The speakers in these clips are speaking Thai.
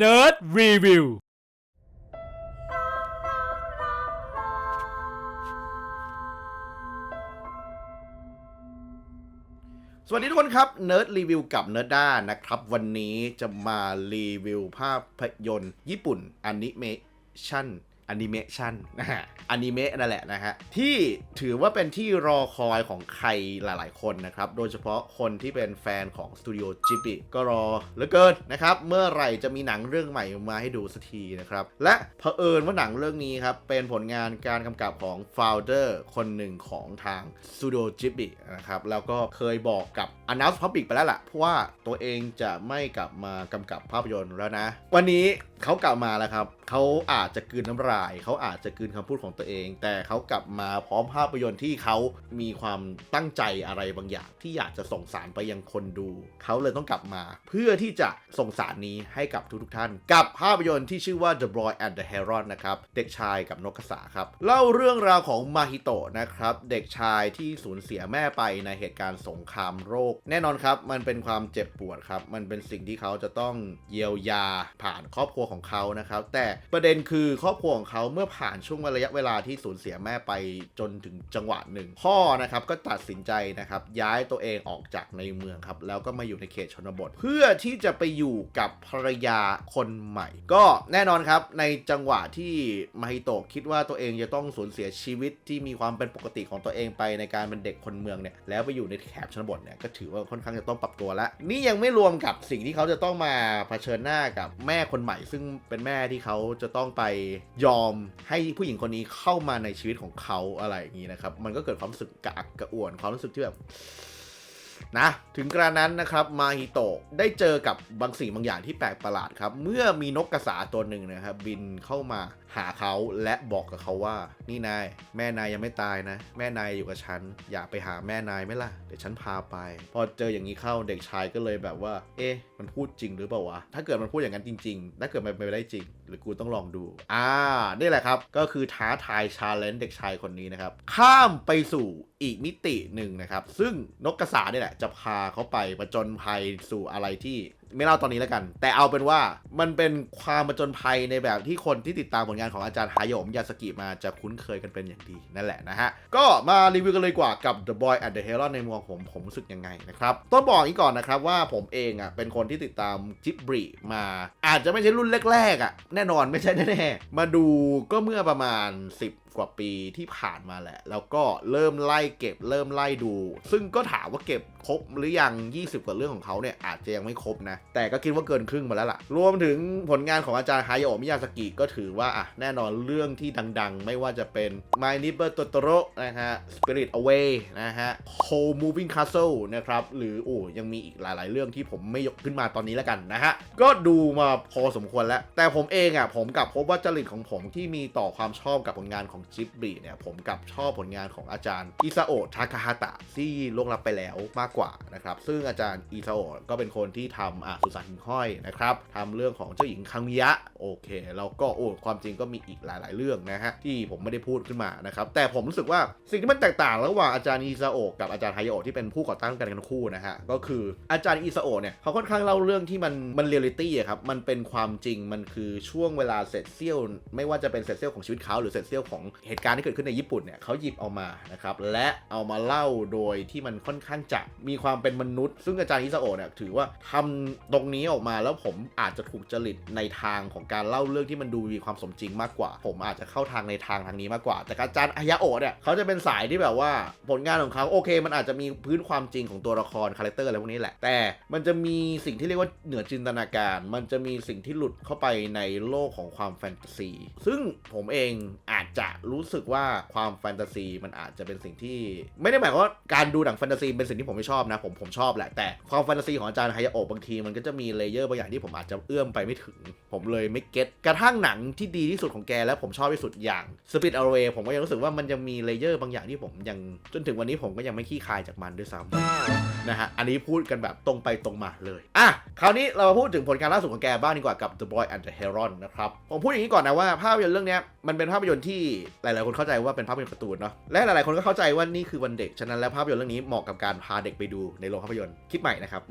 Nerd Review สวัสดีทุกคนครับเนิร์ดรีวิวกับเนิร์ด้านะครับ วันนี้จะมารีวิวภาพยนตร์ญี่ปุ่นแอนิเมชัน อนิเมชันนะฮะอนิเมะนั่นแหละนะฮะ ที่ถือว่าเป็นที่รอคอยของใครหลาย ๆ คนนะครับ โดยเฉพาะคนที่เป็นแฟนของสตูดิโอจิบิก็รอเหลือเกินนะครับ เมื่อไหร่จะมีหนังเรื่องใหม่มาให้ดูสักทีนะครับ และเผอิญว่าหนังเรื่องนี้ครับ เป็นผลงานการกำกับของฟ o u เดอร์คนหนึ่งของทางสตูดิโอจิบินะครับ แล้วก็เคยบอกกับ Announce Public ไปแล้วล่ะเพราะว่าตัวเองจะไม่กลับมากำกับภาพยนตร์แล้วนะ วันนี้ เขากลับมาแล้วครับ เขาอาจจะกืนน้ำลาย เขาอาจจะกืนคำพูดของตัวเอง แต่เขากลับมาพร้อมภาพยนตร์ที่เขามีความตั้งใจอะไรบางอย่าง ที่อยากจะส่งสารไปยังคนดู เขาเลยต้องกลับมา เพื่อที่จะส่งสารนี้ให้กับทุกๆท่าน กับภาพยนตร์ที่ชื่อว่า The Boy and the Heron นะครับ เด็กชายกับนกกระสาครับ เล่าเรื่องราวของมาฮิโตะนะครับ เด็กชายที่สูญเสียแม่ไปในเหตุการณ์สงครามโรค แน่นอนครับ มันเป็นความเจ็บปวดครับ มันเป็นสิ่งที่เขาจะต้องเยียวยาผ่านครอบครัวของเขานะครับ แต่ประเด็นคือครอบครัวของเขาเมื่อผ่านช่วงระยะเวลาที่สูญเสียแม่ไปจนถึงจังหวะหนึ่ง พ่อนะครับก็ตัดสินใจนะครับย้ายตัวเองออกจากในเมืองครับ แล้วก็มาอยู่ในเขตชนบท เพื่อที่จะไปอยู่กับภรรยาคนใหม่ ก็แน่นอนครับในจังหวะที่มาฮิโตะคิดว่าตัวเองจะต้องสูญเสียชีวิตที่มีความเป็นปกติของตัวเองไปในการเป็นเด็กคนเมืองเนี่ยแล้วไปอยู่ในแถบชนบทเนี่ยก็ถือว่าค่อนข้างจะต้องปรับตัวแล้วนี่ยังไม่รวมกับสิ่งที่เขาจะต้องมาเผชิญหน้ากับแม่คนใหม่ ซึ่งเป็นแม่ที่เขาจะต้องไปยอมให้ผู้หญิงคนนี้เข้ามาในชีวิตของเขาอะไรอย่างนี้นะครับ มันก็เกิดความรู้สึกกระอักกระอ่วนความรู้สึกที่แบบนะถึงกระนั้นนะครับมาฮิโตะได้เจอกับบางสิ่งบางอย่างที่แปลกประหลาดครับ เมื่อมีนกกระสาตัวหนึ่งนะครับ บินเข้ามา หาเขาและบอกกับเขาว่า นี่นายแม่นายยังไม่ตายนะ แม่นายอยู่กับฉัน อยากไปหาแม่นายไหมล่ะ เดี๋ยวฉันพาไป พอเจออย่างนี้เข้าเด็กชายก็เลยแบบว่า เอ๊ะ มันพูดจริงหรือเปล่าวะ ถ้าเกิดมันพูดอย่างนั้นจริง ๆ ถ้าเกิดมันเป็นไปได้จริง หรือกูต้องลองดู อ่า นี่แหละครับ ก็คือท้าทายชาเลนจ์เด็กชายคนนี้นะครับ ข้ามไปสู่อีกมิติหนึ่งนะครับ ซึ่งนกกระสาเนี่ยแหละจะพาเขาไปประจนภัยสู่อะไรที่ ไม่เล่าตอนนี้แล้วกัน แต่เอาเป็นว่ามันเป็นความประจนภัยในแบบที่คนที่ติดตามผลงานของอาจารย์ฮายมยาสกิมาจะคุ้นเคยกันเป็นอย่างดีนั่นแหละนะฮะ ก็มารีวิวกันเลยกว่ากับ The Boy and the Heron ในมุมของผมผมรู้สึกยังไงนะครับต้องบอกอย่างนี้ก่อนนะครับว่าผมเองอะเป็นคนที่ติดตามจิบริมา อาจจะไม่ใช่รุ่นแรกๆอะแน่นอนไม่ใช่แน่ๆมาดูก็เมื่อประมาณ 10กว่าปีที่ผ่านมาแหละ แล้วก็เริ่มไล่เก็บเริ่มไล่ดู ซึ่งก็ถามว่าเก็บครบหรือยัง 20 กว่าเรื่องของเขาเนี่ยอาจจะยังไม่ครบนะ แต่ก็คิดว่าเกินครึ่งมาแล้วล่ะ รวมถึงผลงานของอาจารย์ฮายโอมิยาสกิก็ถือว่าอะแน่นอนเรื่องที่ดังๆ ไม่ว่าจะเป็น My Neighbor Totoro นะฮะ Spirit Away นะฮะ Whole Moving Castle นะครับหรือโอ้ยังมีอีกหลาย ๆ เรื่องที่ผมไม่ยกขึ้นมาตอนนี้แล้วกันนะฮะก็ดูมาพอสมควรแล้ว แต่ผมเองอะผมกลับพบว่าจริตของผมที่มีต่อความชอบกับผลงานของจิบริเนี่ยผมกับชอบผลงานของอาจารย์อิซาโอะทาคาฮาตะที่ล่วงลับไปแล้วมากกว่านะครับ ซึ่งอาจารย์อิซาโอะก็เป็นคนที่ทำอะสุสานหิ่งห้อยนะครับทำเรื่องของเจ้าหญิงคังมิยะโอเค แล้วก็โอ้ความจริงก็มีอีกหลาย ๆ เรื่องนะฮะที่ผมไม่ได้พูดขึ้นมานะครับแต่ผมรู้สึกว่าสิ่งที่มันแตกต่างระหว่างอาจารย์อิซาโอะกับอาจารย์ไฮโอะที่เป็นผู้ก่อตั้งกันกันคู่นะฮะก็คืออาจารย์อิซาโอะเนี่ยเขาค่อนข้างเล่าเรื่องที่มันมันเรียลลิตี้อะครับมันเป็นความจริงมันคือช่วงเวลาเศษเสี้ยว ไม่ว่าจะเป็นเศษเสี้ยวของชีวิตเขาหรือเศษเสี้ยวของเหตุการณ์ที่เกิดขึ้นในญี่ปุ่นเนี่ยเขาหยิบเอามานะครับและเอามาเล่าโดยที่มันค่อนข้างจะมีความเป็นมนุษย์ ซึ่งอาจารย์อิซาโอะเนี่ยถือว่าทำตรงนี้ออกมาแล้วผมอาจจะถูกจริตในทางของการเล่าเรื่องที่มันดูมีความสมจริงมากกว่า ผมอาจจะเข้าทางในทางทางนี้มากกว่า แต่อาจารย์อายาโอะเนี่ยเขาจะเป็นสายที่แบบว่าผลงานของเขาโอเค มันอาจจะมีพื้นความจริงของตัวละครคาแรคเตอร์อะไรพวกนี้แหละ แต่มันจะมีสิ่งที่เรียกว่าเหนือจินตนาการ มันจะมีสิ่งที่หลุดเข้าไปในโลกของความแฟนตาซีซึ่งผมเองอาจจะรู้สึกว่าความแฟนตาซีมันอาจจะเป็นสิ่งที่ ไม่ได้หมายความว่าการดูหนังแฟนตาซีเป็นสิ่งที่ผมไม่ชอบนะ ผมผมชอบแหละ แต่ความแฟนตาซีของอาจารย์ไฮยาโอะบางทีมันก็จะมีเลเยอร์บางอย่างที่ผมอาจจะเอื้อมไปไม่ถึง ผมเลยไม่เก็ตกระทั่งหนังที่ดีที่สุดของแกและผมชอบที่สุดอย่าง Spirit Away ผมก็ยังรู้สึกว่ามันยังมีเลเยอร์บางอย่างที่ผมยังจนถึงวันนี้ผมก็ยังไม่ขี้คายจากมันด้วยซ้ำนะฮะอันนี้พูดกันแบบตรงไปตรงมาเลยอะคราวนี้เรามาพูดถึงผลการล่าสุดของแกบ้างดีกว่ากับ The Boy and the Heron นะครับผมพูดอย่างนี้ก่อนนะว่าภาพยนตร์เรื่องนี้มันเป็นภาพยนตร์ที่หลายๆคนเข้าใจว่าเป็นภาพยนตร์การ์ตูนเนาะและหลายๆคนก็เข้าใจว่านี่คือวันเด็กฉะนั้นแล้วภาพยนตร์เรื่องนี้เหมาะกับการพาเด็กไปดูในโรงภาพยนตร์คิดใหม่นะครับ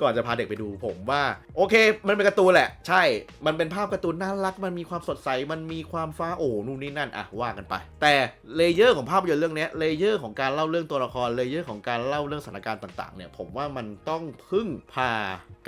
ก่อนจะพาเด็กไปดูผมว่า โอเค มันเป็นการ์ตูนแหละ ใช่ มันเป็นภาพการ์ตูนน่ารัก มันมีความสดใสมันมีความฟ้าโอ้นู่นนี่นั่นอะว่ากันไป แต่เลเยอร์ของภาพยนตร์เรื่องนี้เลเยอร์ของการเล่าเรื่องตัวละครเลเยอร์ของการเล่าเรื่องสถานการณ์ต่างๆเนี่ยผมว่ามันต้องพึ่งพา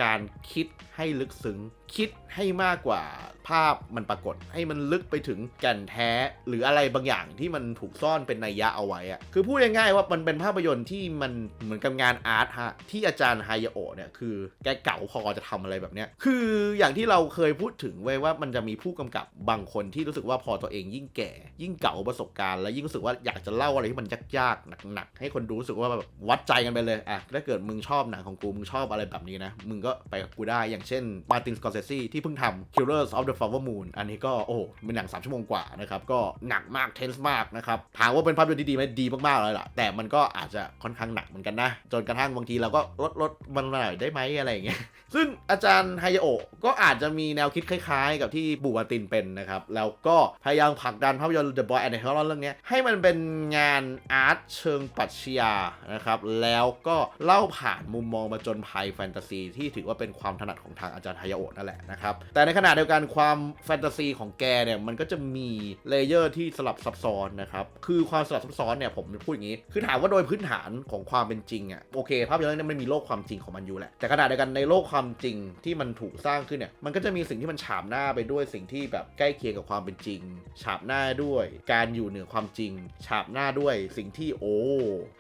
การคิดให้ลึกซึ้งคิดให้มากกว่า ภาพมันปรากฏให้มันลึกไปถึงแก่นแท้ หรืออะไรบางอย่างที่มันถูกซ่อนเป็นนัยยะเอาไว้อะคือพูดง่ายๆว่ามันเป็นภาพยนตร์ที่มันเหมือนกับงานอาร์ตฮะที่อาจารย์ไฮยาโอเนี่ยคือแกเก่าพอจะทำอะไรแบบเนี้ยคืออย่างที่เราเคยพูดถึงไว้ว่ามันจะมีผู้กำกับบางคนที่รู้สึกว่าพอตัวเองยิ่งแก่ ยิ่งเก่าประสบการณ์แล้วยิ่งรู้สึกว่าอยากจะเล่าอะไรที่มันยากๆหนักๆให้คนดูรู้สึกว่าแบบวัดใจกันไปเลยอะถ้าเกิดมึงชอบหนังของกูมึงชอบอะไรแบบนี้นะมึงก็ไปกับกูได้อย่างเช่นมาตินสกอร์เซซีที่เพิ่งทำ Killers of the Flower Moon อันนี้ก็โอ้เป็นหนัง 3 ชั่วโมงกว่านะครับ ก็หนักมากเทนส์มากนะครับถามว่าเป็นภาพยนตร์ที่ดีไหมดีมากๆเลยล่ะ แต่มันก็อาจจะค่อนข้างหนักเหมือนกันนะ จนกระทั่งบางทีเราก็ลดลดมันหน่อยได้ไหมอะไรอย่างเงี้ยซึ่งอาจารย์ไฮยาโอะก็อาจจะมีแนวคิดคล้ายๆ กับที่บูวาตินเป็นนะครับ แล้วก็พยายามผลักดันภาพยนตร์ The Boy and the Heron เรื่องนี้ให้มันเป็นงานอาร์ตเชิงปรัชญานะครับแล้วก็เล่าผ่านมุมมองมาจนภัยแฟนตาซีที่ถือว่าเป็นความถนัดของทางอาจารย์ไฮยาโอะนั่นแหละนะครับแต่ในขณะเดียวกันความแฟนตาซีของแกเนี่ยมันก็จะมีเลเยอร์ที่สลับซับซ้อนนะครับ คือความสลับซับซ้อนเนี่ยผมพูดอย่างนี้ คือถามว่าโดยพื้นฐานของความเป็นจริงอะโอเค ภาพยนตร์เรื่องนี้มันมีโลกความจริงของมันอยู่แหละ แต่ขณะเดียวกันในโลกความจริงที่มันถูกสร้างขึ้นเนี่ยมันก็จะมีสิ่งที่มันฉาบหน้าไปด้วยสิ่งที่แบบใกล้เคียงกับความเป็นจริง ฉาบหน้าด้วย การอยู่เหนือความจริง ฉาบหน้าด้วยสิ่งที่โอ้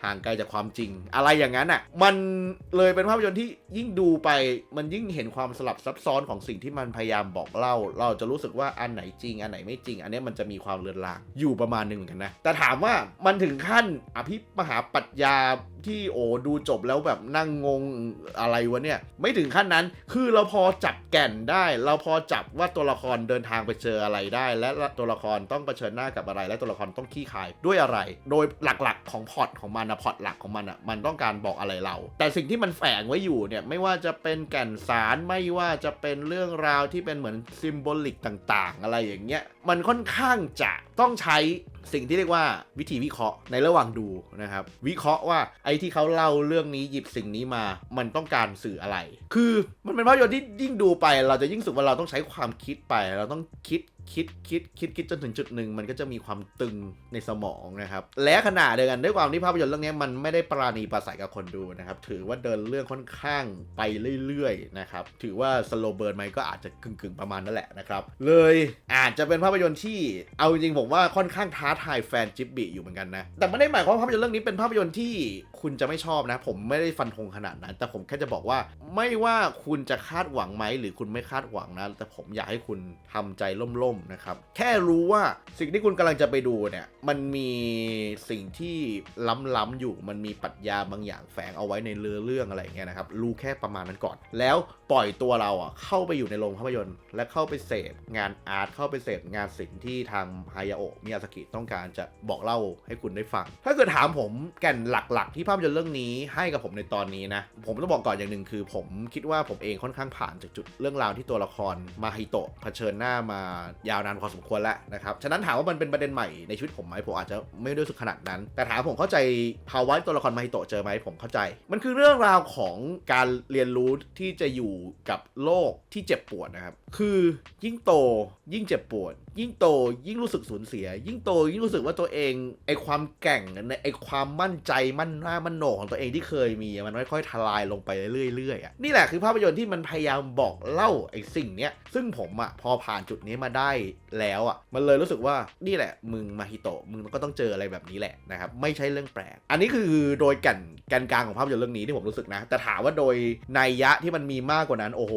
ห่างไกลจากความจริง อะไรอย่างนั้นอะมันเลยเป็นภาพยนตร์ที่ยิ่งดูไปมันยิ่งเห็นความสลับซับซ้อนของสิ่งที่มันพยายามบอกเล่าเราจะรู้สึกว่าอันไหนจริง อันไหนไม่จริง อันนี้มันจะมีความเลือนลางอยู่ประมาณหนึ่งเหมือนกันนะ แต่ถามว่ามันถึงขั้นอภิมหาปัญญา ที่โอ้ดูจบแล้วแบบนั่งงงอะไรวะเนี่ย ไม่ถึงขั้นนั้นคือเราพอจับแก่นได้ เราพอจับว่าตัวละครเดินทางไปเจออะไรได้ และตัวละครต้องเผชิญหน้ากับอะไร และตัวละครต้องขี้คายด้วยอะไร โดยหลักๆของพอตของมันนะพอตหลักของมันอะมันต้องการบอกอะไรเรา แต่สิ่งที่มันแฝงไว้อยู่เนี่ยไม่ว่าจะเป็นแก่นสารไม่ว่าจะเป็นเรื่องราวที่เป็นเหมือนซิมโบลิกต่าง ๆ อะไรอย่างเงี้ยมันค่อนข้างจะต้องใช้ สิ่งที่เรียกว่าวิธีวิเคราะห์ในระหว่างดูนะครับ วิเคราะห์ว่าไอ้ที่เขาเล่าเรื่องนี้หยิบสิ่งนี้มา มันต้องการสื่ออะไร คือมันเป็นภาพยนตร์ที่ยิ่งดูไป เราจะยิ่งสึกว่าเราต้องใช้ความคิดไป เราต้องคิด คิดคิดคิดคิดจนถึงจุดหนึ่งมันก็จะมีความตึงในสมองนะครับ และขณะเดียวกันด้วยความที่ภาพยนตร์เรื่องนี้มันไม่ได้ปราณีประสายกับคนดูนะครับ ถือว่าเดินเรื่องค่อนข้างไปเรื่อยๆนะครับ ถือว่าสโลเบิร์นไหมก็อาจจะกึ่งๆประมาณนั่นแหละนะครับ เลยอาจจะเป็นภาพยนตร์ที่เอาจริงๆผมว่าค่อนข้างท้าทายแฟนจิบบิอยู่เหมือนกันนะ แต่ไม่ได้หมายความว่าภาพยนตร์เรื่องนี้เป็นภาพยนตร์ที่คุณจะไม่ชอบนะ ผมไม่ได้ฟันธงขนาดนั้น แต่ผมแค่จะบอกว่า ไม่ว่าคุณจะคาดหวังไหมหรือคุณไม่คาดหวังนะ แต่ผมอยากให้คุณทำใจล่มๆนะครับ แค่รู้ว่าสิ่งที่คุณกำลังจะไปดูเนี่ย มันมีสิ่งที่ล้ำๆอยู่ มันมีปรัชญาบางอย่างแฝงเอาไว้ในเรือเรื่องอะไรเงี้ยนะครับ รู้แค่ประมาณนั้นก่อน แล้วปล่อยตัวเราอะเข้าไปอยู่ในโรงภาพยนตร์ และเข้าไปเสพงานอาร์ตเข้าไปเสพงานศิลป์ที่ทางฮายาโอะมิยาสกิต้องการจะบอกเล่าให้คุณได้ฟัง ถ้าเกิดถามผมแก่นหลักๆที่ภาพยนตร์เรื่องนี้ให้กับผมในตอนนี้นะ ผมต้องบอกก่อนอย่างหนึ่งคือ ผมคิดว่าผมเองค่อนข้างผ่านจากจุดเรื่องราวที่ตัวละครมาฮิโตะเผชิญหน้ามายาวนานพอสมควรแล้วนะครับ ฉะนั้นถามว่ามันเป็นประเด็นใหม่ในชีวิตผมไหมผมอาจจะไม่ได้รู้สึกขนาดนั้น แต่ถามผมเข้าใจภาวะตัวละครมาฮิโตะเจอไหมผมเข้าใจ มันคือเรื่องราวของการเรียนรู้ที่จะอยู่กับโลกที่เจ็บปวดนะครับ คือยิ่งโตยิ่งเจ็บปวด ยิ่งโตยิ่งรู้สึกสูญเสีย ยิ่งโตยิ่งรู้สึกว่าตัวเองไอความแก่งไอความมั่นใจมั่นหน้ามันโหนของตัวเองที่เคยมีมันค่อยๆทลายลงไปเรื่อยๆอะนี่แหละคือภาพยนตร์ที่มันพยายามบอกเล่าไอ้สิ่งเนี้ยซึ่งผมอะพอผ่านจุดนี้มาได้แล้วอะมันเลยรู้สึกว่านี่แหละ มึงมาฮิโตะมึงก็ต้องเจออะไรแบบนี้แหละนะครับไม่ใช่เรื่องแปลก อันนี้คือโดยก่นแกนกลางของภาพยนตร์เรื่องนี้ที่ผมรู้สึกนะ แต่ถามว่าโดยนัยยะที่มันมีมากกว่านั้น โอ้โห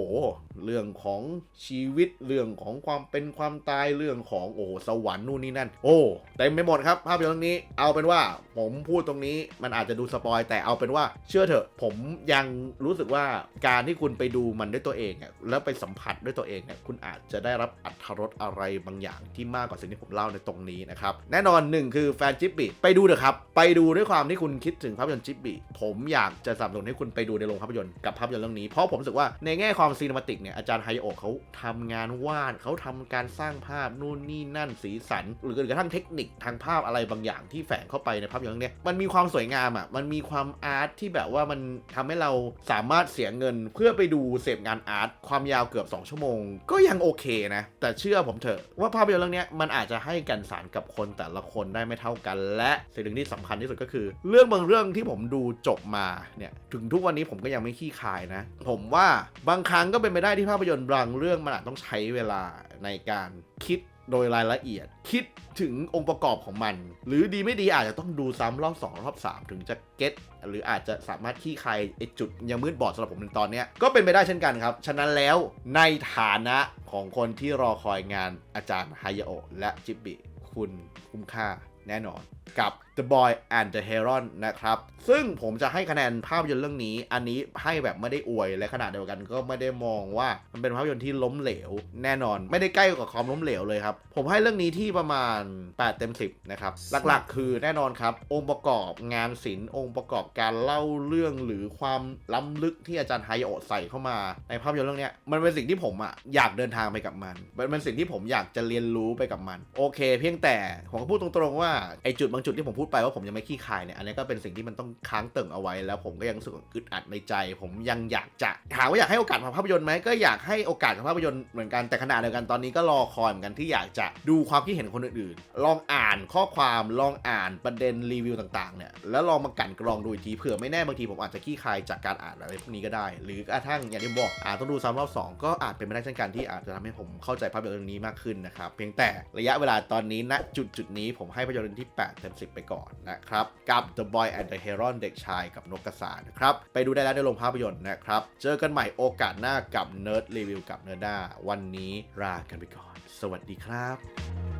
เรื่องของชีวิตเรื่องของความเป็นความตายเรื่องของโอ้โหสวรรค์นู่นนี่นั่น โอ้เต็มไปหมดครับภาพยนตร์เรื่องนี้ เอาเป็นว่าผมพูดตรงนี้มันอาจจะดูสปอยแต่เอาเป็นว่าเชื่อเถอะ ผมยังรู้สึกว่าการที่คุณไปดูมันด้วยตัวเองอะแล้วไปสัมผัสด้วยตัวเองเนี่ยคุณอาจจะได้รับอัตรสอะไรบางอย่างที่มากกว่าสิ่งที่ผมเล่าในตรงนี้นะครับ แน่นอนหนึ่งคือแฟนจิบบิไปดูเถอะครับ ไปดูด้วยความที่คุณคิดถึงภาพยนตร์จิบบิผมอยากจะสนับสนุนให้คุณไปดูในโรงภาพยนตร์กับภาพยนตร์เรื่องนี้เพราะผมรู้สึกว่าในแง่ความซีนิมาติกเนี่ยอาจารย์ไฮโอเขาทำงานวาดเขาทำการสร้างภาพนู่นนี่นั่นสีสัน หรือกระทั่งเทคนิคทางภาพอะไรบางอย่างที่แฝงเข้าไปในภาพยนตร์เรื่องนี้ยมันมีความสวยงามอะมันมีความอาร์ตที่แบบว่ามันทำให้เราสามารถเสียเงิน เพื่อไปดูเสพงานอาร์ตความยาวเกือบ 2 ชั่วโมง ก็ยังโอเคนะ แต่เชื่อผมเถอะว่าภาพยนตร์เรื่องนี้มันอาจจะให้กันสารกับคนแต่ละคนได้ไม่เท่ากัน และสิ่งหนึ่งที่สำคัญที่สุดก็คือ เรื่องบางเรื่องที่ผมดูจบมาเนี่ยถึงทุกวันนี้ผมก็ยังไม่ขี้คายนะ ผมว่าบางครั้งก็เป็นไปได้ที่ภาพยนตร์บางเรื่องมันอาจต้องใช้เวลาในการคิด โดยรายละเอียด คิดถึงองค์ประกอบของมัน หรือดีไม่ดีอาจจะต้องดูซ้ำรอบ2รอบ3 ถึงจะเก็ตหรืออาจจะสามารถขี้คายไอจุดยังมืดบอดสำหรับผมในตอนนี้ก็เป็นไปได้เช่นกันครับ ฉะนั้นแล้วในฐานะของคนที่รอคอยงานอาจารย์ฮายาโอและจิบบิคุณคุ้มค่าแน่นอนกับ The Boy and the Heron นะครับ ซึ่งผมจะให้คะแนนภาพยนตร์เรื่องนี้ อันนี้ให้แบบไม่ได้อวยและขนาดเดียวกันก็ไม่ได้มองว่ามันเป็นภาพยนตร์ที่ล้มเหลว แน่นอน ไม่ได้ใกล้กับความล้มเหลวเลยครับ ผมให้เรื่องนี้ที่ประมาณ 8 เต็ม 10 นะครับ หลักๆ คือแน่นอนครับ องค์ประกอบงานศิลป์องค์ประกอบการเล่าเรื่องหรือความล้ำลึกที่อาจารย์ไฮโอใส่เข้ามาในภาพยนตร์เรื่องนี้มันเป็นสิ่งที่ผมอะอยากเดินทางไปกับมันมันเป็นสิ่งที่ผมอยากจะเรียนรู้ไปกับมัน โอเค เพียงแต่ผมก็พูดตรงๆว่าไอจุดบางจุดที่ผมพูดไปว่าผมยังไม่ขี้คายเนี่ยอันนี้ก็เป็นสิ่งที่มันต้องค้างเติ่งเอาไว้ แล้วผมก็ยังรู้สึกอึดอัดในใจ ผมยังอยากจะถามว่าอยากให้โอกาสกับภาพยนตร์ไหมก็อยากให้โอกาสกับภาพยนตร์เหมือนกันแต่ขณะเดียวกันตอนนี้ก็รอคอยเหมือนกันที่อยากจะดูความคิดเห็นคนอื่นๆ ลองอ่านข้อความลองอ่านประเด็นรีวิวต่างๆเนี่ยแล้วลองมากันกรองดูอีกทีเผื่อไม่แน่บางทีผมอาจจะขี้คายจากการอ่านอะไรพวกนี้ก็ได้ หรือกระทั่งอย่างที่บอกอ่านต้องดูซ้ำรอบสองก็อาจเป็นไปได้เช่นกันที่อาจจะทำให้ผมเข้าใจภาพยนตร์เรื่องนี้มากขึ้นนะครับเพียงแต่ระยะเวลาตอนนี้ณจุดจุดนี้ผมให้ภาพยนตร์ที่8เต็ม10 ไปก่อนนะครับ กับ The Boy and the Heron เด็กชายกับนกกระสานะครับ ไปดูได้แล้วในโรงภาพยนตร์นะครับ เจอกันใหม่โอกาสหน้ากับ Nerd Review กับ Nerda วันนี้ลากันไปก่อน สวัสดีครับ